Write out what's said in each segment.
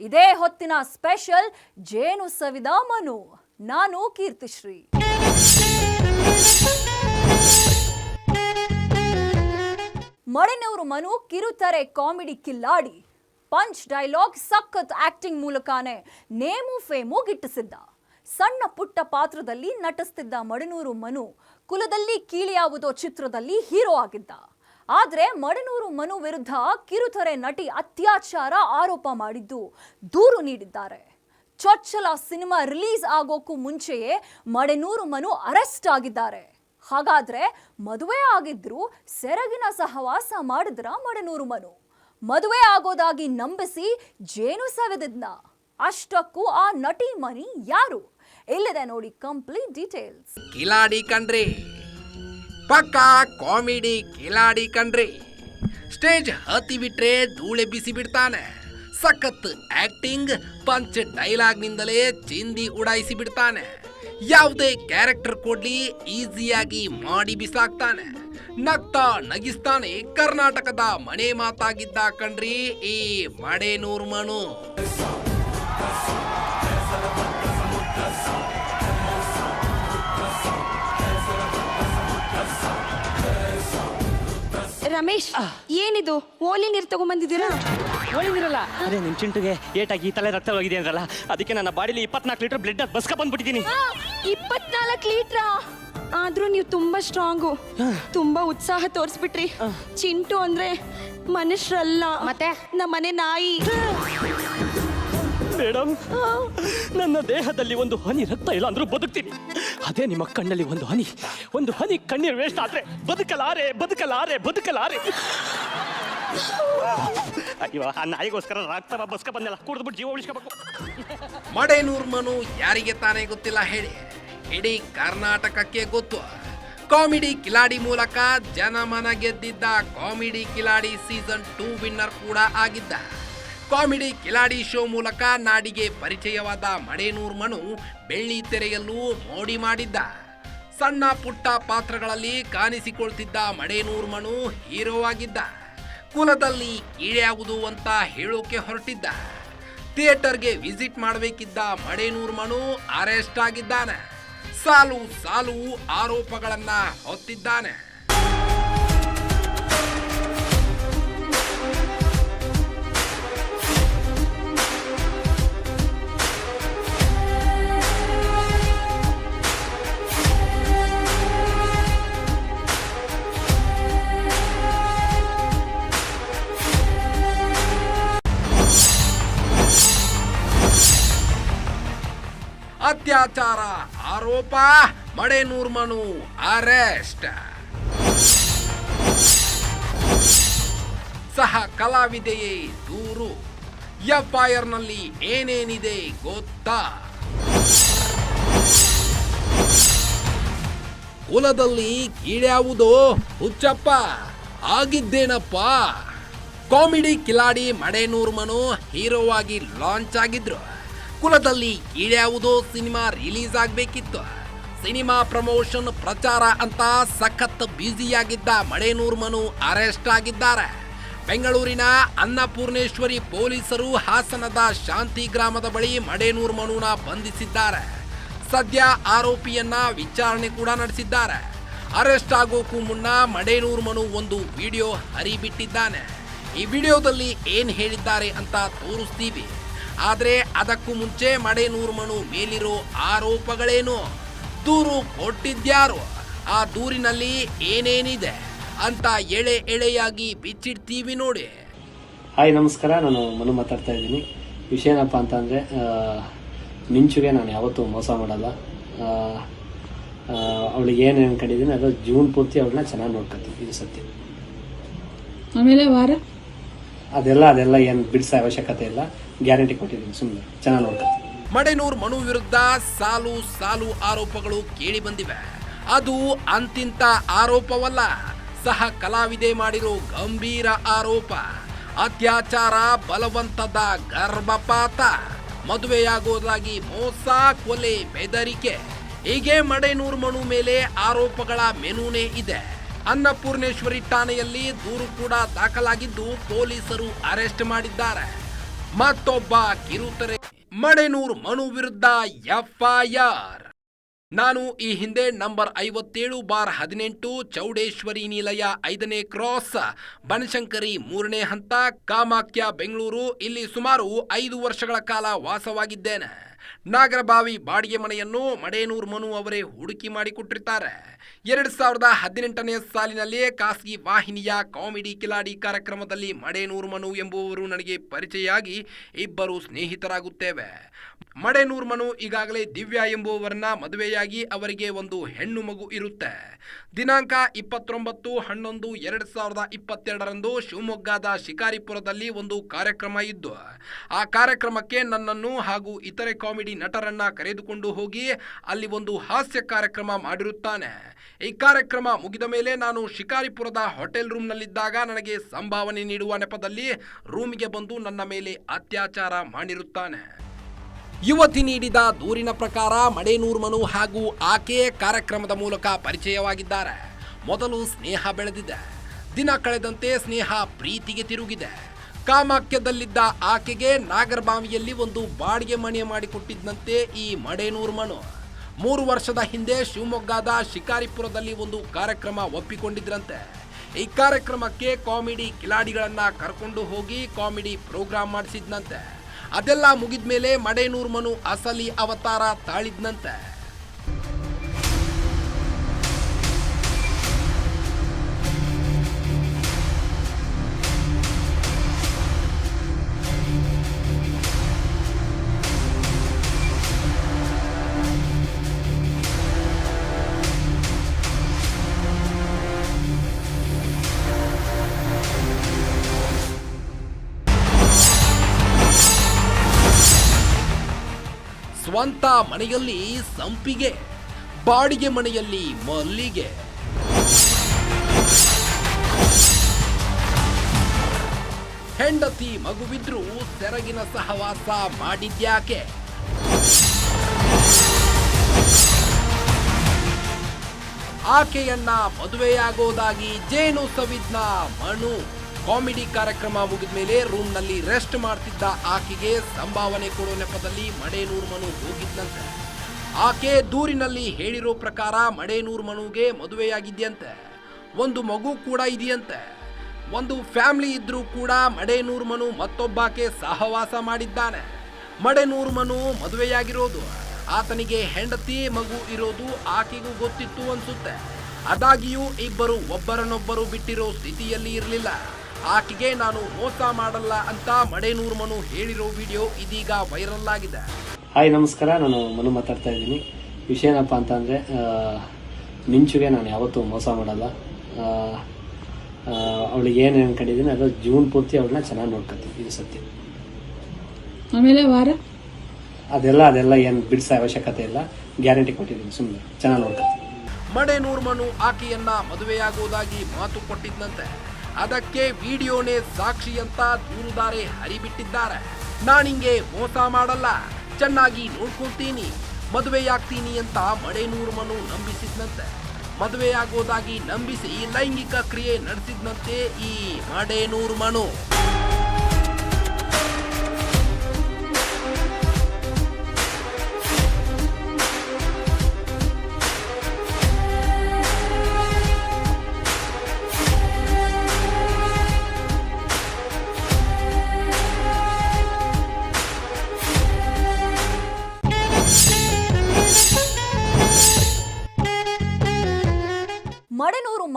ಇದೇ ಹೊತ್ತಿನ ಸ್ಪೆಷಲ್ ಜೇನು ಸವಿದ ಮನು. ನಾನು ಕೀರ್ತಿಶ್ರೀ. ಮಡನೆಯವರು ಮನು ಕಿರುತೆರೆ ಕಾಮಿಡಿ ಕಿಲ್ಲಾಡಿ. ಪಂಚ್ ಡೈಲಾಗ್ ಸಖತ್ ಆಕ್ಟಿಂಗ್ ಮೂಲಕನೇ ನೇಮು ಫೇಮು ಗಿಟ್ಟಿಸಿದ್ದ. ಸಣ್ಣ ಪುಟ್ಟ ಪಾತ್ರದಲ್ಲಿ ನಟಿಸ್ತಿದ್ದ ಮಡನೂರು ಮನು ಕುಲದಲ್ಲಿ ಕೀಳಿಯಾವುದೋ ಚಿತ್ರದಲ್ಲಿ ಹೀರೋ ಆಗಿದ್ದ. ಆದ್ರೆ ಮಡನೂರು ಮನು ವಿರುದ್ಧ ಕಿರುತೆರೆ ನಟಿ ಅತ್ಯಾಚಾರ ಆರೋಪ ಮಾಡಿದ್ದು ದೂರು ನೀಡಿದ್ದಾರೆ. ಚೊಚ್ಚಲ ಸಿನಿಮಾ ರಿಲೀಸ್ ಆಗೋಕ್ಕೂ ಮುಂಚೆಯೇ ಮಡನೂರು ಮನು ಅರೆಸ್ಟ್ ಆಗಿದ್ದಾರೆ. ಹಾಗಾದ್ರೆ ಮದುವೆ ಆಗಿದ್ರು ಸೆರಗಿನ ಸಹವಾಸ ಮಾಡಿದ್ರ ಮಡನೂರು ಮನು. ಮದುವೆ ಆಗೋದಾಗಿ ನಂಬಿಸಿ ಜೇನು ಸವೆದಿದ್ನ. ಅಷ್ಟಕ್ಕೂ ಆ ನಟಿ ಮನಿ ಯಾರು? ಇಲ್ಲಿದೆ ನೋಡಿ ಕಂಪ್ಲೀಟ್ ಡೀಟೇಲ್ಸ್. ಕಿಲಾಡಿ ಕಣ್ರಿ. ಪಕ್ಕ ಕಾಮಿಡಿ ಕಿಲಾಡಿ ಕಣ್ರಿ. ಸ್ಟೇಜ್ ಹತ್ತಿ ಬಿಟ್ರೆ ಧೂಳೆ ಬಿಸಿ ಬಿಡ್ತಾನೆ. ಸಖತ್ ಆಕ್ಟಿಂಗ್, ಪಂಚ್ ಡೈಲಾಗ್ನಿಂದಲೇ ಚಿಂದಿ ಉಡಾಯಿಸಿ ಬಿಡ್ತಾನೆ. ಯಾವುದೇ ಕ್ಯಾರೆಕ್ಟರ್ ಕೊಡ್ಲಿ ಈಸಿಯಾಗಿ ಮಾಡಿ ಬಿಸಾಕ್ತಾನೆ. ನಗ್ತಾ ನಗಿಸ್ತಾನೆ ಕರ್ನಾಟಕದ ಮನೆ ಮಾತಾಗಿದ್ದ ಕಣ್ರಿ ಈ ಮಡೇನೂರ್ ಮನು. ರಮೇಶ್ ಏನಿದು? ಓಲಿ ನೀರು ತಗೊಂಬಂದಿದ್ದೀರಾ? ನೀರಲ್ಲ? ಅದೇ ನಿಮ್ ಚಿಂಟುಗೆ ಏಟಾಗಿ ತಲೆ ರಕ್ತ ಹೋಗಿದೆ ಅಂದ್ರಲ್ಲ ಅದಕ್ಕೆ ನನ್ನ ಬಾಡಿಲಿ ಇಪ್ಪತ್ನಾಲ್ಕು ಲೀಟರ್ ಬ್ಲಡ್ ಬಸ್ಕ ಬಂದ್ಬಿಟ್ಟಿದ್ದೀನಿ. ಇಪ್ಪತ್ನಾಲ್ಕು ಲೀಟ್ರಾ? ಆದ್ರೂ ನೀವು ತುಂಬಾ ಸ್ಟ್ರಾಂಗು ತುಂಬಾ ಉತ್ಸಾಹ ತೋರಿಸ್ಬಿಟ್ರಿ. ಚಿಂಟು ಅಂದ್ರೆ ಮನುಷ್ಯರಲ್ಲ. ಮತ್ತೆ? ನಮ್ಮನೆ ನಾಯಿ. ಮೇಡಮ್ ನನ್ನ ದೇಹದಲ್ಲಿ ಒಂದು ಹನಿ ರಕ್ತ ಇಲ್ಲ ಅಂದ್ರೂ ಬದುಕ್ತೀನಿ. ಅದೇ ನಿಮ್ಮ ಕಣ್ಣಲ್ಲಿ ಒಂದು ಹನಿ. ಒಂದು ಹನಿ ಕಣ್ಣೀರು ವೇಸ್ಟ್ ಆದ್ರೆ ಬದುಕಲಾರೆ ಬದುಕಲಾರೆ ಬದುಕಲಾರೆ. ಅಯ್ಯೋ, ಆ ನಾಯಿಗೋಸ್ಕರ ರಕ್ತ ಬಸ್ಕ ಬಂದಲ್ಲ ಕುಡಿದ್ಬಿಟ್ಟು ಜೀವ ಉಳಿಸ್ಕೋಬೇಕು. ಮಡೇನೂರ್ ಮನು ಯಾರಿಗೆ ತಾನೇ ಗೊತ್ತಿಲ್ಲ ಹೇಳಿ. ಇಡೀ ಕರ್ನಾಟಕಕ್ಕೆ ಗೊತ್ತು. ಕಾಮಿಡಿ ಕಿಲಾಡಿ ಮೂಲಕ ಜನಮನ ಗೆದ್ದಿದ್ದ comedy Khiladi season two winner ಕೂಡ ಆಗಿದ್ದ. ಕಾಮಿಡಿ ಕಿಲಾಡಿ ಶೋ ಮೂಲಕ ನಾಡಿಗೆ ಪರಿಚಯವಾದ ಮಡೇನೂರ್ ಮನು ಬೆಳ್ಳಿ ತೆರೆಯಲ್ಲೂ ಮೋಡಿ ಮಾಡಿದ್ದ. ಸಣ್ಣ ಪುಟ್ಟ ಪಾತ್ರಗಳಲ್ಲಿ ಕಾಣಿಸಿಕೊಳ್ತಿದ್ದ ಮಡೇನೂರ್ ಮನು ಹೀರೋ ಆಗಿದ್ದ. ಕುಲದಲ್ಲಿ ಕೀಳೆಯಾಗುವುದು ಅಂತ ಹೇಳೋಕೆ ಹೊರಟಿದ್ದ. ಥಿಯೇಟರ್ಗೆ ವಿಸಿಟ್ ಮಾಡಬೇಕಿದ್ದ ಮಡೇನೂರ್ ಮನು ಅರೆಸ್ಟ್ ಆಗಿದ್ದಾನೆ. ಸಾಲು ಸಾಲು ಆರೋಪಗಳನ್ನ ಹೊತ್ತಿದ್ದಾನೆ. ಅತ್ಯಾಚಾರ, ಆರೋಪ, ಮಡೇನೂರ್ ಮನು, ಅರೆಸ್ಟ್. ಸಹ ಕಲಾವಿದೆಯೇ ದೂರು. ಎಫ್ಐಆರ್ನಲ್ಲಿ ಏನೇನಿದೆ ಗೊತ್ತಾ? ಕುಲದಲ್ಲಿ ಕೀಳ್ಯಾವುದೋ ಹುಚ್ಚಪ್ಪ, ಆಗಿದ್ದೇನಪ್ಪ? ಕಾಮಿಡಿ ಕಿಲಾಡಿ ಮಡೇನೂರ್ಮನು ಹೀರೋ ಆಗಿ ಲಾಂಚ್ ಆಗಿದ್ರು. ಕುಲದಲ್ಲಿ ಈಡ್ಯಾವುದೋ ಸಿನಿಮಾ ರಿಲೀಸ್ ಆಗಬೇಕಿತ್ತು ಸಿನಿಮಾ ಪ್ರಮೋಷನ್ ಪ್ರಚಾರ ಅಂತ ಸಖತ್ ಬ್ಯುಸಿಯಾಗಿದ್ದ ಮಡೇನೂರ್ ಮನು ಅರೆಸ್ಟ್ ಆಗಿದ್ದಾರೆ. ಬೆಂಗಳೂರಿನ ಅನ್ನಪೂರ್ಣೇಶ್ವರಿ ಪೊಲೀಸರು ಹಾಸನದ ಶಾಂತಿ ಗ್ರಾಮದ ಬಳಿ ಮಡೇನೂರ್ ಮನುನ ಬಂಧಿಸಿದ್ದಾರೆ. ಸದ್ಯ ಆರೋಪಿಯನ್ನ ವಿಚಾರಣೆ ಕೂಡ ನಡೆಸಿದ್ದಾರೆ. ಅರೆಸ್ಟ್ ಆಗೋಕ್ಕೂ ಮುನ್ನ ಮಡೇನೂರ್ ಮನು ಒಂದು ವಿಡಿಯೋ ಹರಿಬಿಟ್ಟಿದ್ದಾನೆ. ಈ ವಿಡಿಯೋದಲ್ಲಿ ಏನ್ ಹೇಳಿದ್ದಾರೆ ಅಂತ ತೋರಿಸ್ತೀವಿ. ಆದ್ರೆ ಅದಕ್ಕೂ ಮುಂಚೆ ಮಡೇನೂರ್ ಮನು ಮೇಲಿರೋ ಆರೋಪಗಳೇನು? ದೂರು ಕೊಟ್ಟಿದ್ಯಾರು? ಆ ದೂರಿನಲ್ಲಿ ಏನೇನಿದೆ ಅಂತ ಎಳೆ ಎಳೆಯಾಗಿ ಬಿಚ್ಚಿಡ್ತೀವಿ ನೋಡಿ. ಹಾಯ್ ನಮಸ್ಕಾರ. ನಾನು ಮನು ಮಾತಾಡ್ತಾ ಇದ್ದೀನಿ. ವಿಷಯ ಏನಪ್ಪ ಅಂತಂದರೆ ಮಿಂಚುಗೆ ನಾನು ಯಾವತ್ತೂ ಮೋಸ ಮಾಡಲ್ಲ. ಅವಳಿಗೆ ಏನೇನು ಅನ್ಕೊಂಡಿದ್ದೀನಿ ಅದು ಜೂನ್ ಪೂರ್ತಿ ಅವಳನ್ನ ಚೆನ್ನಾಗಿ ನೋಡ್ಕೊತೀನಿ ಇದು ಸತ್ಯ ಆಮೇಲೆ ವಾರ? ಅದೆಲ್ಲ ಅದೆಲ್ಲ ಏನು ಬಿಡಿಸೋ ಅವಶ್ಯಕತೆ ಇಲ್ಲ. ಗ್ಯಾರಂಟಿ ಕೊಟ್ಟಿದ್ದೀನಿ ಸುಮ್ಮನೆ ಚೆನ್ನಾಗಿ ನೋಡ್ಕೊತೀನಿ ಮಡೆನೂರ್ ಮನು ವಿರುದ್ಧ ಸಾಲು ಸಾಲು ಆರೋಪಗಳು ಕೇಳಿ ಬಂದಿವೆ. ಅದು ಅಂತಿಂತ ಆರೋಪವಲ್ಲ. ಸಹ ಕಲಾವಿದೆ ಮಾಡಿರೋ ಗಂಭೀರ ಆರೋಪ. ಅತ್ಯಾಚಾರ ಬಲವಂತದ ಗರ್ಭಪಾತ. ಮದುವೆಯಾಗೋದಾಗಿ ಮೋಸ, ಕೊಲೆ, ಬೆದರಿಕೆ. ಹೀಗೆ ಮಡೆನೂರ್ ಮನು ಮೇಲೆ ಆರೋಪಗಳ ಮೆನುನೇ ಇದೆ. ಅನ್ನಪೂರ್ಣೇಶ್ವರಿ ಠಾಣೆಯಲ್ಲಿ ದೂರು ಕೂಡ ದಾಖಲಾಗಿದ್ದು ಪೊಲೀಸರು ಅರೆಸ್ಟ್ ಮಾಡಿದ್ದಾರೆ. ಮತ್ತೊಬ್ಬ ಕಿರುತೆರೆ. ಮಡೆನೂರ್ ಮನು ವಿರುದ್ಧ ಎಫ್ಐಆರ್. ನಾನು ಈ ಹಿಂದೆ ನಂಬರ್ ಐವತ್ತೇಳು ಬಾರ್ ಹದಿನೆಂಟು ಚೌಡೇಶ್ವರಿ ನಿಲಯ ಐದನೇ ಕ್ರಾಸ್, ಬನಶಂಕರಿ ಮೂರನೇ ಹಂತ, ಕಾಮಾಖ್ಯ ಬೆಂಗಳೂರು, ಇಲ್ಲಿ ಸುಮಾರು ಐದು ವರ್ಷಗಳ ಕಾಲ ವಾಸವಾಗಿದ್ದೇನೆ. ನಾಗರಬಾವಿ ಬಾಡಿಗೆ ಮನೆಯನ್ನು ಮಡೇನೂರ್ ಮನು ಅವರೇ ಹುಡುಕಿ ಮಾಡಿಕೊಟ್ಟಿರ್ತಾರೆ. ಎರಡು ಸಾವಿರದ ಹದಿನೆಂಟನೇ ಸಾಲಿನಲ್ಲಿ ಖಾಸಗಿ ವಾಹಿನಿಯ ಕಾಮಿಡಿ ಕಿಲಾಡಿ ಕಾರ್ಯಕ್ರಮದಲ್ಲಿ ಮಡೇನೂರ್ ಮನು ಎಂಬುವವರು ನನಗೆ ಪರಿಚಯವಾಗಿ ಇಬ್ಬರು ಸ್ನೇಹಿತರಾಗುತ್ತೇವೆ. ಮಡೇನೂರ್ ಮನು ಈಗಾಗಲೇ ದಿವ್ಯಾ ಎಂಬುವವರನ್ನ ಮದುವೆಯಾಗಿ ಅವರಿಗೆ ಒಂದು ಹೆಣ್ಣು ಮಗು ಇರುತ್ತೆ. ದಿನಾಂಕ ಇಪ್ಪತ್ತೊಂಬತ್ತು ಹನ್ನೊಂದು ಎರಡು ಸಾವಿರದ ಇಪ್ಪತ್ತೆರಡರಂದು ಶಿವಮೊಗ್ಗದ ಶಿಕಾರಿಪುರದಲ್ಲಿ ಒಂದು ಕಾರ್ಯಕ್ರಮ ಇದ್ದು, ಆ ಕಾರ್ಯಕ್ರಮಕ್ಕೆ ನನ್ನನ್ನು ಹಾಗೂ ಇತರೆ ಕಾಮಿಡಿ ನಟರನ್ನ ಕರೆದುಕೊಂಡು ಹೋಗಿ ಅಲ್ಲಿ ಒಂದು ಹಾಸ್ಯ ಕಾರ್ಯಕ್ರಮ ಮಾಡಿರುತ್ತಾನೆ. ಈ ಕಾರ್ಯಕ್ರಮ ಮುಗಿದ ಮೇಲೆ ನಾನು ಶಿಕಾರಿಪುರದ ಹೋಟೆಲ್ ರೂಮ್ನಲ್ಲಿದ್ದಾಗ ನನಗೆ ಸಂಭಾವನೆ ನೀಡುವ ನೆಪದಲ್ಲಿ ರೂಮಿಗೆ ಬಂದು ನನ್ನ ಮೇಲೆ ಅತ್ಯಾಚಾರ ಮಾಡಿರುತ್ತಾನೆ. ಯುವತಿ ನೀಡಿದ ದೂರಿನ ಪ್ರಕಾರ ಮಡೇನೂರ್ ಮನು ಹಾಗೂ ಆಕೆ ಕಾರ್ಯಕ್ರಮದ ಮೂಲಕ ಪರಿಚಯವಾಗಿದ್ದಾರೆ. ಮೊದಲು ಸ್ನೇಹ ಬೆಳೆದಿದೆ. ದಿನ ಕಳೆದಂತೆ ಸ್ನೇಹ ಪ್ರೀತಿಗೆ ತಿರುಗಿದೆ. ಕಾಮಾಖ್ಯದಲ್ಲಿದ್ದ ಆಕೆಗೆ ನಾಗರಬಾವಿಯಲ್ಲಿ ಒಂದು ಬಾಡಿಗೆ ಮನೆ ಮಾಡಿಕೊಟ್ಟಿದ್ದಂತೆ ಈ ಮಡೇನೂರ್ ಮನು. ಮೂರು ವರ್ಷದ ಹಿಂದೆ ಶಿವಮೊಗ್ಗದ ಶಿಕಾರಿಪುರದಲ್ಲಿ ಒಂದು ಕಾರ್ಯಕ್ರಮ ಒಪ್ಪಿಕೊಂಡಿದ್ರಂತೆ. ಈ ಕಾರ್ಯಕ್ರಮಕ್ಕೆ ಕಾಮಿಡಿ ಕಿಲಾಡಿಗಳನ್ನ ಕರ್ಕೊಂಡು ಹೋಗಿ ಕಾಮಿಡಿ ಪ್ರೋಗ್ರಾಮ್ ಮಾಡಿಸಿದ್ನಂತೆ. ಅದೆಲ್ಲ ಮುಗಿದ ಮೇಲೆ ಮಡೇನೂರ್ ಮನು ಅಸಲಿ ಅವತಾರ ತಾಳಿದ್ನಂತೆ. ಸ್ವಂತ ಮನೆಯಲ್ಲಿ ಸಂಪಿಗೆ, ಬಾಡಿಗೆ ಮನೆಯಲ್ಲಿ ಮಲ್ಲಿಗೆ. ಹೆಂಡತಿ ಮಗುವಿದ್ರು ಸೆರಗಿನ ಸಹವಾಸ ಮಾಡಿದ್ಯಾಕೆ? ಆಕೆಯನ್ನ ಮದುವೆಯಾಗೋದಾಗಿ ಜೇನು ಸವಿದ್ನ ಮನು. ಕಾಮಿಡಿ ಕಾರ್ಯಕ್ರಮ ಮುಗಿದ ಮೇಲೆ ರೂಮ್ನಲ್ಲಿ ರೆಸ್ಟ್ ಮಾಡ್ತಿದ್ದ ಆಕೆಗೆ ಸಂಭಾವನೆ ಕೊಡೋ ನೆಪದಲ್ಲಿ ಮಡೇನೂರ್ ಮನು ಹೋಗಿದ್ದಂತೆ ಆಕೆ ದೂರಿನಲ್ಲಿ ಹೇಳಿರೋ ಪ್ರಕಾರ ಮಡೇನೂರ್ ಮನುಗೆ ಮದುವೆಯಾಗಿದ್ಯಂತೆ. ಒಂದು ಮಗು ಕೂಡ ಇದೆಯಂತೆ. ಒಂದು ಫ್ಯಾಮಿಲಿ ಇದ್ರೂ ಕೂಡ ಮಡೇನೂರ್ ಮನು ಮತ್ತೊಬ್ಬಾಕೆ ಸಹವಾಸ ಮಾಡಿದ್ದಾನೆ. ಮಡೇನೂರ್ ಮನು ಮದುವೆಯಾಗಿರೋದು. ಆತನಿಗೆ ಹೆಂಡತಿ, ಮಗು ಇರೋದು ಆಕೆಗೂ ಗೊತ್ತಿತ್ತು ಅನ್ಸುತ್ತೆ. ಅದಾಗಿಯೂ ಇಬ್ಬರು ಒಬ್ಬರನ್ನೊಬ್ಬರು ಬಿಟ್ಟಿರೋ ಸ್ಥಿತಿಯಲ್ಲಿ ಇರಲಿಲ್ಲ. ಆಕೆಗೆ ನಾನು ಮೋಸ ಮಾಡಲ್ಲ ಅಂತ ಮಡೇನೂರ್ ಮನು ಹೇಳಿರೋ ವಿಡಿಯೋ ಇದೀಗ ವೈರಲ್ ಆಗಿದೆ. ಹಾಯ್ ನಮಸ್ಕಾರ. ನಾನು ಮನು ಮಾತಾಡ್ತಾ ಇದ್ದೀನಿ. ವಿಷಯ ಏನಪ್ಪ ಅಂತಂದರೆ ಮಿಂಚುಗೆ ನಾನು ಯಾವತ್ತೂ ಮೋಸ ಮಾಡಲ್ಲ. ಅವಳಿಗೆ ಏನು ಅನ್ಕೊಂಡಿದ್ದೀನಿ ಅದು ಜೂನ್ ಪೂರ್ತಿ ಅವಳನ್ನ ಚೆನ್ನಾಗಿ ನೋಡ್ಕೊತೀನಿ ಇದು ಸತ್ಯ ಆಮೇಲೆ ವಾರ? ಅದೆಲ್ಲ ಅದೆಲ್ಲ ಏನು ಬಿಡಿಸೋ ಅವಶ್ಯಕತೆ ಇಲ್ಲ. ಗ್ಯಾರಂಟಿ ಕೊಟ್ಟಿದ್ದೀನಿ ಸುಮ್ಮನೆ ಚೆನ್ನಾಗಿ ನೋಡ್ಕೊತೀನಿ. ಮಡೇನೂರ್ ಮನು ಆಕೆಯನ್ನ ಮದುವೆಯಾಗುವುದಾಗಿ ಮಾತು ಕೊಟ್ಟಿದ್ದಂತೆ ಅದಕ್ಕೆ ವಿಡಿಯೋನೇ ಸಾಕ್ಷಿ ಅಂತ ದೂರುದಾರೆ ಹರಿಬಿಟ್ಟಿದ್ದಾರೆ. ನಾನಿಂಗೆ ಮೋಸ ಮಾಡಲ್ಲ. ಚೆನ್ನಾಗಿ ನೋಡ್ಕೊಳ್ತೀನಿ. ಮದುವೆಯಾಗ್ತೀನಿ ಅಂತ ಮಡೇನೂರ್ ಮನು ನಂಬಿಸಿದ್ನಂತೆ. ಮದುವೆಯಾಗೋದಾಗಿ ನಂಬಿಸಿ ಲೈಂಗಿಕ ಕ್ರಿಯೆ ನಡೆಸಿದ್ನಂತೆ ಈ ಮಡೇನೂರ್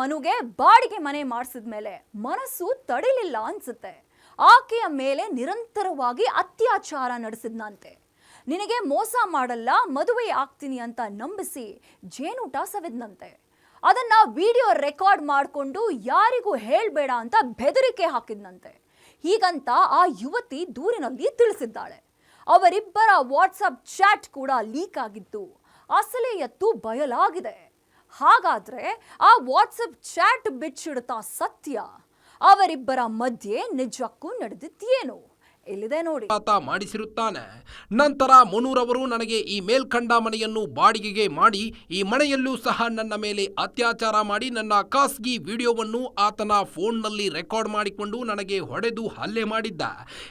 ಮನುಗೆ ಬಾಡಿಗೆ ಮನೆ ಮಾಡಿಸಿದ್ಮೇಲೆ ಮನಸ್ಸು ತಡಿಲಿಲ್ಲ ಅನ್ಸುತ್ತೆ. ಆಕೆಯ ಮೇಲೆ ನಿರಂತರವಾಗಿ ಅತ್ಯಾಚಾರ ನಡೆಸಿದ್ನಂತೆ. ನಿನಗೆ ಮೋಸ ಮಾಡಲ್ಲ ಮದುವೆ ಆಗ್ತೀನಿ ಅಂತ ನಂಬಿಸಿ ಜೇನೂಟ ಸವಿದ್ನಂತೆ. ಅದನ್ನ ವಿಡಿಯೋ ರೆಕಾರ್ಡ್ ಮಾಡಿಕೊಂಡು ಯಾರಿಗೂ ಹೇಳಬೇಡ ಅಂತ ಬೆದರಿಕೆ ಹಾಕಿದ್ನಂತೆ. ಹೀಗಂತ ಆ ಯುವತಿ ದೂರಿನಲ್ಲಿ ತಿಳಿಸಿದ್ದಾಳೆ. ಅವರಿಬ್ಬರ ವಾಟ್ಸಪ್ ಚಾಟ್ ಕೂಡ ಲೀಕ್ ಆಗಿದ್ದು, ಅಸಲೇ ಎತ್ತು ಬಯಲಾಗಿದೆ. ಹಾಗಾದ್ರೆ ಆ ವಾಟ್ಸಪ್ ಚಾಟ್ ಬಿಚ್ಚಿಡ್ತಾ ಸತ್ಯ ಅವರಿಬ್ಬರ ಮಧ್ಯೆ ನಿಜಕ್ಕೂ ನಡೆದಿದ್ದೇನು? ಇಲ್ಲಿದೆ ನೋಡಿ. ಆತ ಮಾಡಿಸಿರುತ್ತಾನೆ. ನಂತರ ಮನೂರವರು ನನಗೆ ಈ ಮೇಲ್ಕಂಡ ಮನೆಯನ್ನು ಬಾಡಿಗೆಗೆ ಮಾಡಿ, ಈ ಮನೆಯಲ್ಲೂ ಸಹ ನನ್ನ ಮೇಲೆ ಅತ್ಯಾಚಾರ ಮಾಡಿ, ನನ್ನ ಖಾಸಗಿ ವಿಡಿಯೋವನ್ನು ಆತನ ಫೋನ್ನಲ್ಲಿ ರೆಕಾರ್ಡ್ ಮಾಡಿಕೊಂಡು ನನಗೆ ಹೊಡೆದು ಹಲ್ಲೆ ಮಾಡಿದ್ದ.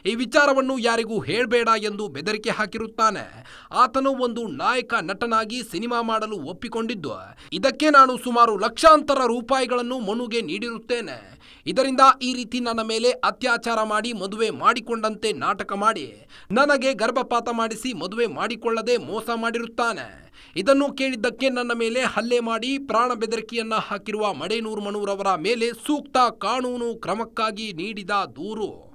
ಈ ವಿಚಾರವನ್ನು ಯಾರಿಗೂ ಹೇಳಬೇಡ ಎಂದು ಬೆದರಿಕೆ ಹಾಕಿರುತ್ತಾನೆ. ಆತನು ಒಂದು ನಾಯಕ ನಟನಾಗಿ ಸಿನಿಮಾ ಮಾಡಲು ಒಪ್ಪಿಕೊಂಡಿದ್ದು. ಇದಕ್ಕೆ ನಾನು ಸುಮಾರು ಲಕ್ಷಾಂತರ ರೂಪಾಯಿಗಳನ್ನು ಮನುಗೆ ನೀಡಿರುತ್ತೇನೆ. ಇದರಿಂದ ಈ ರೀತಿ ನನ್ನ ಮೇಲೆ ಅತ್ಯಾಚಾರ ಮಾಡಿ ಮದುವೆ ಮಾಡಿಕೊಂಡಂತೆ ನಾಟಕ ಮಾಡಿ ನನಗೆ ಗರ್ಭಪಾತ ಮಾಡಿಸಿ ಮದುವೆ ಮಾಡಿಕೊಳ್ಳದೆ ಮೋಸ ಮಾಡಿರುತ್ತಾನೆ. ಇದನ್ನು ಕೇಳಿದ್ದಕ್ಕೆ ನನ್ನ ಮೇಲೆ ಹಲ್ಲೆ ಮಾಡಿ ಪ್ರಾಣ ಬೆದರಿಕೆಯನ್ನ ಹಾಕಿರುವ ಮಡೇನೂರು ಮನೂರವರ ಮೇಲೆ ಸೂಕ್ತ ಕಾನೂನು ಕ್ರಮಕ್ಕಾಗಿ ನೀಡಿದ ದೂರು.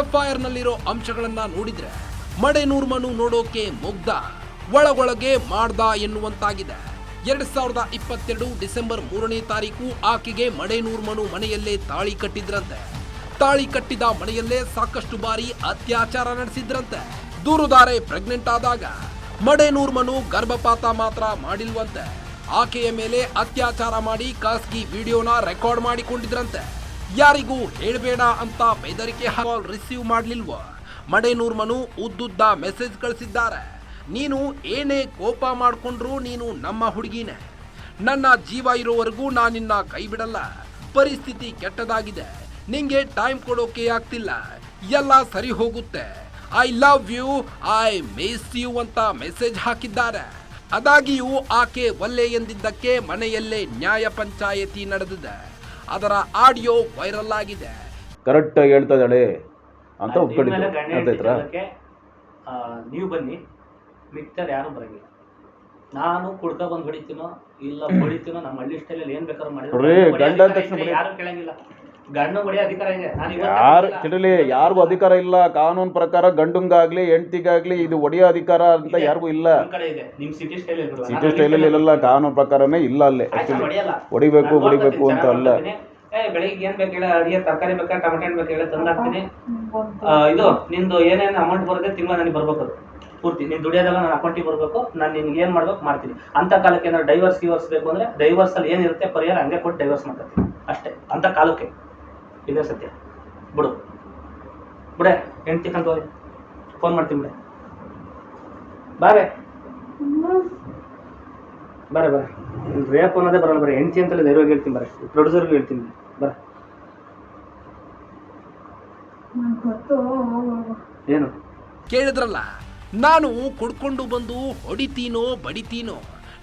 ಎಫ್ಐಆರ್ನಲ್ಲಿರೋ ಅಂಶಗಳನ್ನು ನೋಡಿದ್ರೆ ಮಡೆನೂರ್ಮನು ನೋಡೋಕೆ ಮುಗ್ಧ, ಒಳಗೊಳಗೆ ಮಾಡ್ದ ಎನ್ನುವಂತಾಗಿದೆ. ಎರಡ್ ಸಾವಿರದ ಇಪ್ಪತ್ತೆರಡು ಡಿಸೆಂಬರ್ ಮೂರನೇ ತಾರೀಕು ಆಕೆಗೆ ಮಡೆ ಮನು ಮನೆಯಲ್ಲೇ ತಾಳಿ ಕಟ್ಟಿದ್ರಂತೆ. ತಾಳಿ ಕಟ್ಟಿದ ಮನೆಯಲ್ಲೇ ಸಾಕಷ್ಟು ಬಾರಿ ಅತ್ಯಾಚಾರ ನಡೆಸಿದ್ರಂತೆ. ದೂರುದಾರೆ ಪ್ರೆಗ್ನೆಂಟ್ ಆದಾಗ ಮಡೆನೂರ್ಮನು ಗರ್ಭಪಾತ ಮಾತ್ರ ಮಾಡಿಲ್ವಂತೆ. ಆಕೆಯ ಮೇಲೆ ಅತ್ಯಾಚಾರ ಮಾಡಿ ಖಾಸಗಿ ವಿಡಿಯೋನ ರೆಕಾರ್ಡ್ ಮಾಡಿಕೊಂಡಿದ್ರಂತೆ. ಯಾರಿಗೂ ಹೇಳಬೇಡ ಅಂತ ಬೆದರಿಕೆ ಕಾಲ್ ರಿಸೀವ್ ಮಾಡಲಿಲ್ವ? ಮಡೇನೂರ್ ಮನು ಉದ್ದುದ್ದ ಮೆಸೇಜ್ ಕಳಿಸಿದ್ದಾರೆ. ನೀನು ಏನೇ ಕೋಪ ಮಾಡಿಕೊಂಡ್ರೂ ನೀನು ನಮ್ಮ ಹುಡುಗಿನೇ. ನನ್ನ ಜೀವ ಇರೋವರೆಗೂ ನಾನಿನ್ನ ಕೈ ಬಿಡಲ್ಲ ಪರಿಸ್ಥಿತಿ ಕೆಟ್ಟದಾಗಿದೆ. ನಿಂಗೆ ಟೈಮ್ ಕೊಡೋಕೆ ಆಗ್ತಿಲ್ಲ. ಎಲ್ಲ ಸರಿ ಹೋಗುತ್ತೆ. I love you I miss you ಅಂತ ಮೆಸೇಜ್ ಹಾಕಿದ್ದಾರೆ. ಅದಾಗಿಯೂ ಆಕೆ ಒಲ್ಲೆ ಎಂದಿದ್ದಕ್ಕೆ ಮನೆಯಲ್ಲೇ ನ್ಯಾಯ ಪಂಚಾಯಿತಿ ನಡೆದಿದೆ. ಅದರ ಆಡಿಯೋ ವೈರಲ್ ಆಗಿದೆ. ಕರೆಕ್ಟ್ ಹೇಳ್ತಾ ಇದ್ದಾಳೆ ಅಂತ ಒಪ್ಕೊಂಡಿದ್ದೆ. ಅರ್ಥ ಆಯ್ತಾ ಆ, ನೀವು ಬನ್ನಿ. ಮಿಕ್ತರ್ ಯಾರು ಬರಂಗಿಲ್ಲ. ನಾನು ಕುಡ್ಕ ಬಂದು ಹೊಡಿತೀನೋ ಇಲ್ಲ ಹೊಡಿತೀನೋ ನಮ್ಮ ಹಳ್ಳಿ ಸ್ಟೈಲಲ್ಲಿ ಏನ್ ಬೇಕಾದ್ರೂ ಮಾಡಿದ್ರು ಗಂಡ ಅಂದ ತಕ್ಷಣ ಇದೆ, ಯಾರು ಕೇಳಂಗಿಲ್ಲ. ಯಾರು. ಕೇಳಲಿ ಯಾರಿಗೂ ಅಧಿಕಾರ ಇಲ್ಲ. ಕಾನೂನು ಪ್ರಕಾರ ಗಂಡಂಗಾಗ್ಲಿ ಹೆಂಡತಿಗಾಗ್ಲಿ ಇದು ಒಡೆಯೋ ಅಧಿಕಾರ ಅಂತ. ಯಾರಿಗೂ ಇಲ್ಲ. ಸಿಟಿ ಸ್ಟೈಲ್ ಇಲ್ವಲ್ಲ? ಸಿಟಿ ನಾನು ಸ್ಟೈಲಲ್ಲಿ ಇಲ್ಲಲ್ಲ ಕಾನೂನು ಪ್ರಕಾರನೇ ಇಲ್ಲ ಅಲ್ಲೇ. ಆಕ್ಚುಲಿ. ಹೊಡಿಬೇಕು ಹೊಡಿಬೇಕು ಅಂತ ಅಲ್ಲ. ಏ ಬೆಳಿಗ್ಗೆ ಏನ್ ಬೇಕು ಹೇಳ? ಅಡಿಗೆ ತರಕಾರಿ ಬೇಕಾ ಟೊಮೆಟೊ ಹಣ್ಣು ಬೇಕಾ ಹೇಳಿ? ಇದು ನಿಂದು ಏನೇನು ಅಮೌಂಟ್ ಬರುತ್ತೆ ತಿಂಗಳ ನನಗೆ ಬರ್ಬೇಕು. ಅದು ಪೂರ್ತಿ. ನೀನು ದುಡಿಯೋದಾಗ ನನ್ನ ಅಕೌಂಟಿಗೆ ಬರಬೇಕು. ನಾನು ನಿನ್ಗೆ ಏನು ಮಾಡ್ಬೇಕು ಮಾಡ್ತೀನಿ. ಅಂತ ಕಾಲಕ್ಕೆ ಏನಾದ್ರು ಡೈವರ್ಸ್ ಗಿವರ್ಸ್ ಬೇಕು ಅಂದ್ರೆ ಡೈವರ್ಸ್ ಅಲ್ಲಿ ಏನಿರುತ್ತೆ ಪರಿಹಾರ ಹಂಗೆ ಕೊಟ್ಟು ಡೈವರ್ಸ್ ಮಾಡ್ತೀನಿ ಅಷ್ಟೇ. ಅಂತ ಕಾಲಕ್ಕೆ. ಇದೇ ಸತ್ಯ. ಬಿಡು. ಬಿಡೆ ಹೆಂಡ್ತಿ ಕಂತ ಫೋನ್ ಮಾಡ್ತೀನಿ ಬಿಡೆ. ಬಾರೆ ಬರ ಬರ ರೇಪ್ ಅನ್ನೋದೇ ಬರಲ್ಲ ಬರ. ಹೆಂಡ್ತಿ ಅಂತಲೇ ಧೈರ್ಯವಾಗಿ ಹೇಳ್ತೀನಿ ಬರ. ಪ್ರೊಡ್ಯೂಸರ್ಗೂ ಹೇಳ್ತೀನಿ ಬರ ಏನು? ಕೇಳಿದ್ರಲ್ಲ ನಾನು ಕುಡ್ಕೊಂಡು ಬಂದು ಹೊಡಿತೀನೋ ಬಡಿತೀನೋ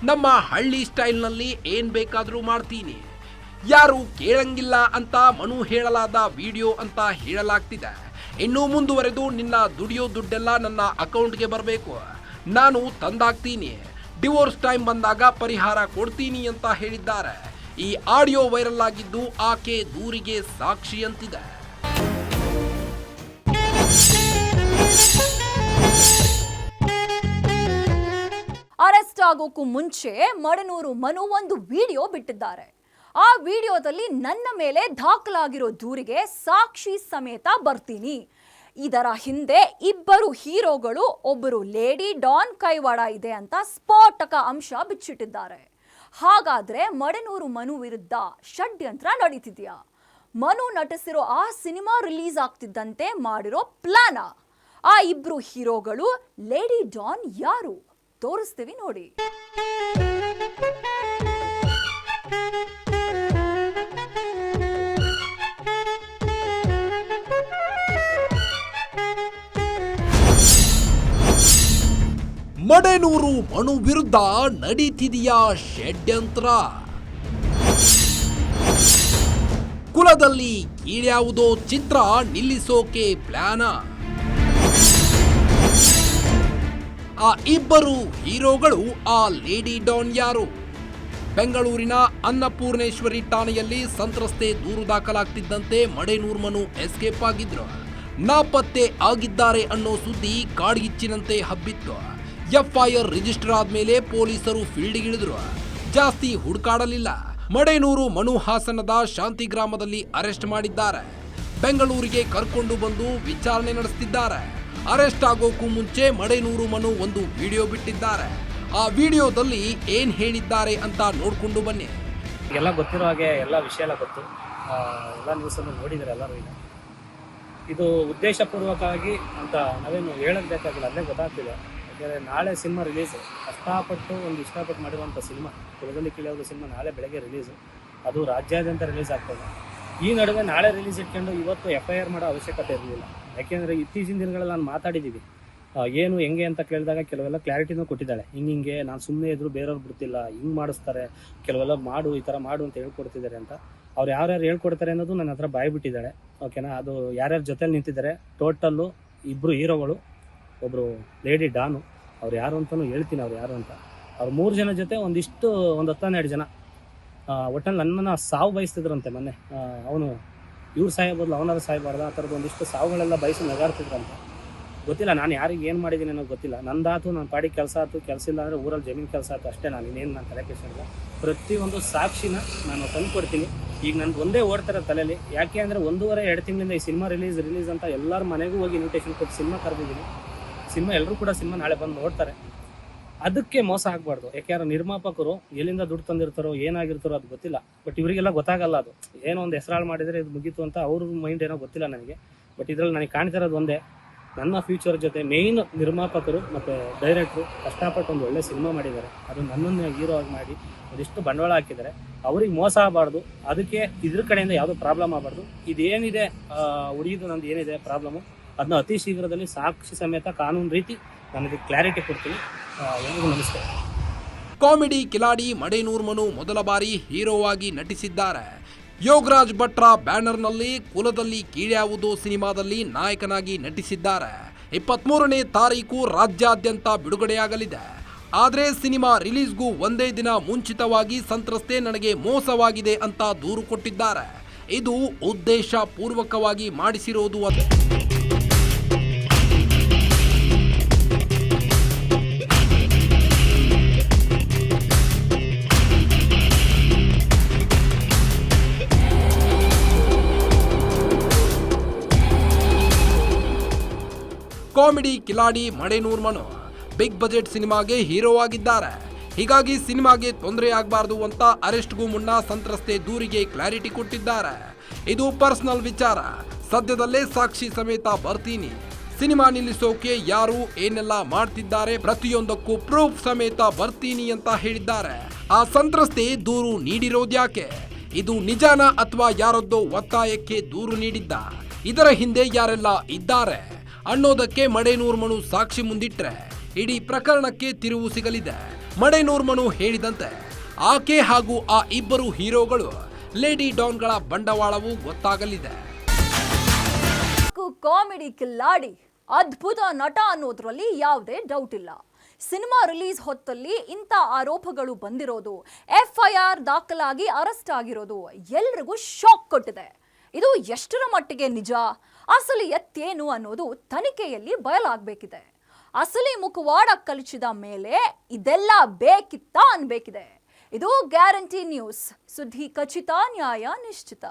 ನಮ್ಮ ಹಳ್ಳಿ ಸ್ಟೈಲ್ನಲ್ಲಿ ಏನು ಬೇಕಾದರೂ ಮಾಡ್ತೀನಿ. ಯಾರು ಕೇಳಂಗಿಲ್ಲ ಅಂತ ಮನು ಹೇಳಲಾದ ವಿಡಿಯೋ ಅಂತ ಹೇಳಲಾಗ್ತಿದೆ. ಇನ್ನು ಮುಂದುವರೆದು ನಿನ್ನ ದುಡಿಯೋ ದುಡ್ಡೆಲ್ಲ ನನ್ನ ಅಕೌಂಟ್ಗೆ ಬರಬೇಕು. ನಾನು ತಂದಾಗ್ತೀನಿ. ಡಿವೋರ್ಸ್ ಟೈಮ್ ಬಂದಾಗ ಪರಿಹಾರ ಕೊಡ್ತೀನಿ ಅಂತ ಹೇಳಿದ್ದಾರೆ. ಈ ಆಡಿಯೋ ವೈರಲ್ ಆಗಿದ್ದು ಆಕೆ ದೂರಿಗೆ ಸಾಕ್ಷಿಯಂತಿದೆ. ಅರೆಸ್ಟ್ ಆಗೋಕ್ಕೂ ಮುಂಚೆ ಮಡನೂರು ಮನು ಒಂದು ವಿಡಿಯೋ ಬಿಟ್ಟಿದ್ದಾರೆ. ಆ ವಿಡಿಯೋದಲ್ಲಿ ನನ್ನ ಮೇಲೆ ದಾಖಲಾಗಿರೋ ದೂರಿಗೆ ಸಾಕ್ಷಿ ಸಮೇತ ಬರ್ತೀನಿ. ಇದರ ಹಿಂದೆ ಇಬ್ಬರು ಹೀರೋಗಳು, ಒಬ್ಬರು ಲೇಡಿ ಡಾನ್ ಕೈವಾಡ ಇದೆ ಅಂತ ಸ್ಫೋಟಕ ಅಂಶ ಬಿಚ್ಚಿಟ್ಟಿದ್ದಾರೆ. ಹಾಗಾದ್ರೆ ಮಡನೂರು ಮನು ವಿರುದ್ಧ ಷಡ್ಯಂತ್ರ ನಡೀತಿದ್ಯಾ? ಮನು ನಟಿಸಿರೋ ಆ ಸಿನಿಮಾ ರಿಲೀಸ್ ಆಗ್ತಿದ್ದಂತೆ ಮಾಡಿರೋ ಪ್ಲಾನ. ಆ ಇಬ್ರು ಹೀರೋಗಳು, ಲೇಡಿ ಡಾನ್ ಯಾರು? ತೋರಿಸ್ತೀವಿ ನೋಡಿ. ಮಡೆನೂರು ಮನು ವಿರುದ್ಧ ನಡೀತಿದೆಯಾ ಷಡ್ಯಂತ್ರ? ಕುಲದಲ್ಲಿ ಕೀಳ್ಯಾವುದೋ ಚಿತ್ರ ನಿಲ್ಲಿಸೋಕೆ ಪ್ಲಾನ? ಆ ಇಬ್ಬರು ಹೀರೋಗಳು ಆ ಲೇಡಿ ಡಾನ್ ಯಾರು? ಬೆಂಗಳೂರಿನ ಅನ್ನಪೂರ್ಣೇಶ್ವರಿ ಠಾಣೆಯಲ್ಲಿ ಸಂತ್ರಸ್ತೆ ದೂರು ದಾಖಲಾಗ್ತಿದ್ದಂತೆ ಮಡೇನೂರ್ ಮನು ಎಸ್ಕೇಪ್ ಆಗಿದ್ರು. ನಾಪತ್ತೆ ಆಗಿದ್ದಾರೆ ಅನ್ನೋ ಸುದ್ದಿ ಕಾಡ್ಗಿಚ್ಚಿನಂತೆ ಹಬ್ಬಿತ್ತು. ಎಫ್ಐಆರ್ ರಿಜಿಸ್ಟರ್ ಆದ್ಮೇಲೆ ಪೊಲೀಸರು ಫೀಲ್ಡ್ಗಿಳಿದ್ರು ಜಾಸ್ತಿ ಹುಡುಕಾಡಲಿಲ್ಲ. ಮಡೇನೂರು ಮನು ಹಾಸನದ ಶಾಂತಿ ಗ್ರಾಮದಲ್ಲಿ ಅರೆಸ್ಟ್ ಮಾಡಿದ್ದಾರೆ. ಬೆಂಗಳೂರಿಗೆ ಕರ್ಕೊಂಡು ಬಂದು ವಿಚಾರಣೆ ನಡೆಸ್ತಿದ್ದಾರೆ. ಅರೆಸ್ಟ್ ಆಗೋಕ್ಕೂ ಮುಂಚೆ ಮಡೇನೂರು ಮನು ಒಂದು ವಿಡಿಯೋ ಬಿಟ್ಟಿದ್ದಾರೆ. ಆ ವಿಡಿಯೋದಲ್ಲಿ ಏನ್ ಹೇಳಿದ್ದಾರೆ ಅಂತ ನೋಡ್ಕೊಂಡು ಬನ್ನಿ. ಎಲ್ಲ ಗೊತ್ತಿರೋ ಹಾಗೆ ಎಲ್ಲ ವಿಷಯ ಎಲ್ಲ ಗೊತ್ತು. ಎಲ್ಲ ನ್ಯೂಸನ್ನು ನೋಡಿದ್ದಾರೆ ಎಲ್ಲರೂ ಈಗ. ಇದು ಉದ್ದೇಶಪೂರ್ವಕವಾಗಿ ಅಂತ ನಾವೇನು ಹೇಳಕ್ ಬೇಕಾಗಿಲ್ಲ, ಅಲ್ಲೇ ಗೊತ್ತಾಗ್ತಿದೆ. ಯಾಕೆಂದರೆ ನಾಳೆ ಸಿನಿಮಾ ರಿಲೀಸು. ಕಷ್ಟಪಟ್ಟು ಒಂದು ಇಷ್ಟಪಟ್ಟು ಮಾಡಿರುವಂಥ ಸಿನಿಮಾ, ಕುಲದಲ್ಲಿ ಕೀಳೋದು ಸಿನಿಮಾ ನಾಳೆ ಬೆಳಗ್ಗೆ ರಿಲೀಸು. ಅದು ರಾಜ್ಯಾದ್ಯಂತ ರಿಲೀಸ್ ಆಗ್ತದೆ. ಈ ನಡುವೆ ನಾಳೆ ರಿಲೀಸ್ ಇಟ್ಕೊಂಡು ಇವತ್ತು ಎಫ್ ಐ ಆರ್ ಮಾಡೋ ಅವಶ್ಯಕತೆ ಇರಲಿಲ್ಲ. ಯಾಕೆಂದರೆ ಇತ್ತೀಚಿನ ದಿನಗಳಲ್ಲಿ ನಾನು ಮಾತಾಡಿದ್ದೀವಿ ಏನು, ಹೆಂಗೆ ಅಂತ ಕೇಳಿದಾಗ ಕೆಲವೆಲ್ಲ ಕ್ಲಾರಿಟಿನೂ ಕೊಟ್ಟಿದ್ದಾಳೆ. ಹಿಂಗೆ ಹಿಂಗೆ, ನಾನು ಸುಮ್ಮನೆ ಇದ್ರು ಬೇರೆಯವ್ರು ಬಿಡ್ತಿಲ್ಲ, ಹಿಂಗೆ ಮಾಡಿಸ್ತಾರೆ, ಕೆಲವೆಲ್ಲ ಮಾಡು, ಈ ಥರ ಮಾಡು ಅಂತ ಹೇಳ್ಕೊಡ್ತಿದ್ದಾರೆ ಅಂತ. ಅವ್ರು ಯಾರ್ಯಾರು ಹೇಳ್ಕೊಡ್ತಾರೆ ಅನ್ನೋದು ನನ್ನ ಹತ್ರ ಬಾಯಿ ಬಿಟ್ಟಿದ್ದಾಳೆ. ಓಕೆನಾ? ಅದು ಯಾರ್ಯಾರ ಜೊತೆಲಿ ನಿಂತಿದ್ದಾರೆ, ಟೋಟಲ್ಲು ಇಬ್ಬರು ಹೀರೋಗಳು ಒಬ್ಬರು ಲೇಡಿ ಡಾನು. ಅವ್ರು ಯಾರು ಅಂತಲೂ ಹೇಳ್ತೀನಿ ಅವ್ರು ಯಾರು ಅಂತ. ಅವ್ರು ಮೂರು ಜನ ಜೊತೆ ಒಂದಿಷ್ಟು, ಒಂದು ಹತ್ತನ್ನೆರಡು ಜನ. ಒಟ್ಟಲ್ಲಿ ನನ್ನನ್ನು ಸಾವು ಬಯಸ್ತಿದ್ರಂತೆ ಮೊನ್ನೆ. ಅವನು ಇವ್ರು ಸಾಯಬಾರ್ದು ಅವನಾರು ಸಾಯಬಾರ್ದು ಆ ಥರದ್ದು ಒಂದಿಷ್ಟು ಸಾವುಗಳೆಲ್ಲ ಬಯಸಿ ನಗಾಡ್ತಿದ್ರಂತೆ. ಗೊತ್ತಿಲ್ಲ, ನಾನು ಯಾರಿಗೆ ಏನು ಮಾಡಿದ್ದೀನಿ ಅನ್ನೋದು ಗೊತ್ತಿಲ್ಲ. ನಂದಾತು ನನ್ನ ಪಾಡಿ ಕೆಲಸ ಆಯ್ತು ಕೆಲಸ ಇಲ್ಲ ಅಂದರೆ ಊರಲ್ಲಿ ಜಮೀನು ಕೆಲಸ ಆಯ್ತು ಅಷ್ಟೇ ನಾನು, ಇನ್ನೇನು ನಾನು ತಲೆ ಕೆಡಿಸಿಲ್ಲ ಪ್ರತಿಯೊಂದು ಸಾಕ್ಷಿನ ನಾನು ತಂದು ಕೊಡ್ತೀನಿ ಈಗ ನಂದು ಒಂದೇ ಓಡ್ತಾರೆ ತಲೆಯಲ್ಲಿ ಯಾಕೆ ಅಂದರೆ ಒಂದೂವರೆ, ಎರಡು ತಿಂಗಳಿಂದ ಈ ಸಿನಿಮಾ ರಿಲೀಸ್ ರಿಲೀಸ್ ಅಂತ ಎಲ್ಲರ ಮನೆಗೂ ಹೋಗಿ ಇನ್ವಿಟೇಷನ್ ಕೊಟ್ಟು ಸಿನಿಮಾ ಕರೆದಿದ್ದೀನಿ. ಸಿನಿಮಾ ಎಲ್ಲರೂ ಕೂಡ ಸಿನಿಮಾ ನಾಳೆ ಬಂದು ನೋಡ್ತಾರೆ. ಅದಕ್ಕೆ ಮೋಸ ಆಗಬಾರ್ದು. ಯಾಕೆಂದ್ರೆ ನಿರ್ಮಾಪಕರು ಎಲ್ಲಿಂದ ದುಡ್ಡು ತಂದಿರ್ತಾರೋ, ಏನಾಗಿರ್ತಾರೋ ಅದು ಗೊತ್ತಿಲ್ಲ. ಬಟ್ ಇವರಿಗೆಲ್ಲ ಗೊತ್ತಾಗಲ್ಲ ಅದು. ಏನೋ ಒಂದು ಹೆಸರಾಳು ಮಾಡಿದರೆ ಇದು ಮುಗೀತು ಅಂತ ಅವ್ರ ಮೈಂಡ್ ಏನೋ ಗೊತ್ತಿಲ್ಲ ನನಗೆ. ಬಟ್ ಇದರಲ್ಲಿ ನನಗೆ ಕಾಣ್ತಿರೋದು ಒಂದೇ, ನನ್ನ ಫ್ಯೂಚರ್ ಜೊತೆ ಮೇಯ್ನ್ ನಿರ್ಮಾಪಕರು ಮತ್ತು ಡೈರೆಕ್ಟ್ರು ಕಷ್ಟಪಟ್ಟು ಒಂದು ಒಳ್ಳೆ ಸಿನಿಮಾ ಮಾಡಿದ್ದಾರೆ. ಅದು ನನ್ನನ್ನು ಹೀರೋ ಆಗಿ ಮಾಡಿ ಅದೆಷ್ಟು ಬಂಡವಾಳ ಹಾಕಿದ್ದಾರೆ. ಅವ್ರಿಗೆ ಮೋಸ ಆಗಬಾರ್ದು. ಅದಕ್ಕೆ ಇದ್ರ ಕಡೆಯಿಂದ ಯಾವುದೋ ಪ್ರಾಬ್ಲಮ್ ಆಗಬಾರ್ದು. ಇದೇನಿದೆ ಹುಡುಗಿದು ನಂದು ಏನಿದೆ ಪ್ರಾಬ್ಲಮ್ಮು ಅದನ್ನ ಅತಿ ಶೀಘ್ರದಲ್ಲಿ ಸಾಕ್ಷಿ ಸಮೇತ ಕಾನೂನು ರೀತಿ ನನಗೆ ಕ್ಲಾರಿಟಿ ಕೊಡ್ತೀನಿ. ಎಲ್ಲರಿಗೂ ನಮಸ್ಕಾರ. ಕಾಮಿಡಿ ಕಿಲಾಡಿ ಮಡೇನೂರ್ ಮನು ಮೊದಲ ಬಾರಿ ಹೀರೋ ಆಗಿ ನಟಿಸಿದ್ದಾರೆ. ಯೋಗರಾಜ್ ಭಟ್ರ ಬ್ಯಾನರ್ನಲ್ಲಿ ಕುಲದಲ್ಲಿ ಕೀಳ್ಯಾವುದು ಸಿನಿಮಾದಲ್ಲಿ ನಾಯಕನಾಗಿ ನಟಿಸಿದ್ದಾರೆ. ಇಪ್ಪತ್ತ್ಮೂರನೇ ತಾರೀಕು ರಾಜ್ಯಾದ್ಯಂತ ಬಿಡುಗಡೆಯಾಗಲಿದೆ. ಆದರೆ ಸಿನಿಮಾ ರಿಲೀಸ್ಗೂ ಒಂದೇ ದಿನ ಮುಂಚಿತವಾಗಿ ಸಂತ್ರಸ್ತೆ ನನಗೆ ಮೋಸವಾಗಿದೆ ಅಂತ ದೂರು ಕೊಟ್ಟಿದ್ದಾರೆ. ಇದು ಉದ್ದೇಶ ಪೂರ್ವಕವಾಗಿ ಮಾಡಿಸಿರೋದು ಅದೇ. ಕಾಮಿಡಿ ಕಿಲಾಡಿ ಮಡೇನೂರ್ ಮನು ಬಿಗ್ ಬಜೆಟ್ ಸಿನಿಮಾಗೆ ಹೀರೋ ಆಗಿದ್ದಾರೆ. ಹೀಗಾಗಿ ಸಿನಿಮಾಗೆ ತೊಂದರೆ ಆಗಬಾರ್ದು ಅಂತ ಅರೆಸ್ಟ್ಗೂ ಮುನ್ನ ಸಂತ್ರಸ್ತೆ ದೂರಿಗೆ ಕ್ಲಾರಿಟಿ ಕೊಟ್ಟಿದ್ದಾರೆ. ಇದು ಪರ್ಸನಲ್ ವಿಚಾರ. ಸದ್ಯದಲ್ಲೇ ಸಾಕ್ಷಿ ಸಮೇತ ಬರ್ತೀನಿ. ಸಿನಿಮಾ ನಿಲ್ಲಿಸೋಕೆ ಯಾರು ಏನೆಲ್ಲ ಮಾಡ್ತಿದ್ದಾರೆ ಪ್ರತಿಯೊಂದಕ್ಕೂ ಪ್ರೂಫ್ ಸಮೇತ ಬರ್ತೀನಿ ಅಂತ ಹೇಳಿದ್ದಾರೆ. ಆ ಸಂತ್ರಸ್ತೆ ದೂರು ನೀಡಿರೋದ್ಯಾಕೆ ಇದು ನಿಜಾನ ಅಥವಾ ಯಾರದ್ದೋ ಒತ್ತಾಯಕ್ಕೆ ದೂರು ನೀಡಿದ್ದ? ಇದರ ಹಿಂದೆ ಯಾರೆಲ್ಲ ಇದ್ದಾರೆ? ಅನ್ನೋದಕ್ಕೆ ಮಡೇನೂರ್ ಮನು ಸಾಕ್ಷಿ ಮುಂದಿಟ್ರೆ ಇಡೀ ಪ್ರಕರಣಕ್ಕೆ ತಿರುವು ಸಿಗಲಿದೆ. ಮಡೇನೂರ್ ಮನು ಹೇಳಿದಂತೆ, ಆಕೆ ಹಾಗೂ ಆ ಇಬ್ಬರು ಹೀರೋಗಳು ಲೇಡಿ ಡಾನ್ಗಳ ಬಂಡವಾಳವು ಗೊತ್ತಾಗಲಿದೆ. ಕಾಮಿಡಿ ಕಿಲ್ಲಾಡಿ, ಅದ್ಭುತ ನಟ ಅನ್ನೋದ್ರಲ್ಲಿ ಯಾವುದೇ ಡೌಟ್ ಇಲ್ಲ. ಸಿನಿಮಾ ರಿಲೀಸ್ ಹೊತ್ತಲ್ಲಿ ಇಂಥ ಆರೋಪಗಳು ಬಂದಿರೋದು, ಎಫ್ಐಆರ್ ದಾಖಲಾಗಿ ಅರೆಸ್ಟ್ ಆಗಿರೋದು ಎಲ್ರಿಗೂ ಶಾಕ್ ಕೊಟ್ಟಿದೆ. ಇದು ಎಷ್ಟರ ಮಟ್ಟಿಗೆ ನಿಜ? ಅಸಲಿ ಎತ್ತೇನು ಅನ್ನೋದು ತನಿಖೆಯಲ್ಲಿ ಬಯಲಾಗಬೇಕಿದೆ. ಅಸಲಿ ಮುಖವಾಡ ಕಲಿಸಿದ ಮೇಲೆ ಇದೆಲ್ಲ ಬೇಕಿತ್ತ ಅನ್ಬೇಕಿದೆ. ಇದು ಗ್ಯಾರಂಟಿ ನ್ಯೂಸ್. ಸುದ್ದಿ ಖಚಿತ ನ್ಯಾಯ ನಿಶ್ಚಿತ.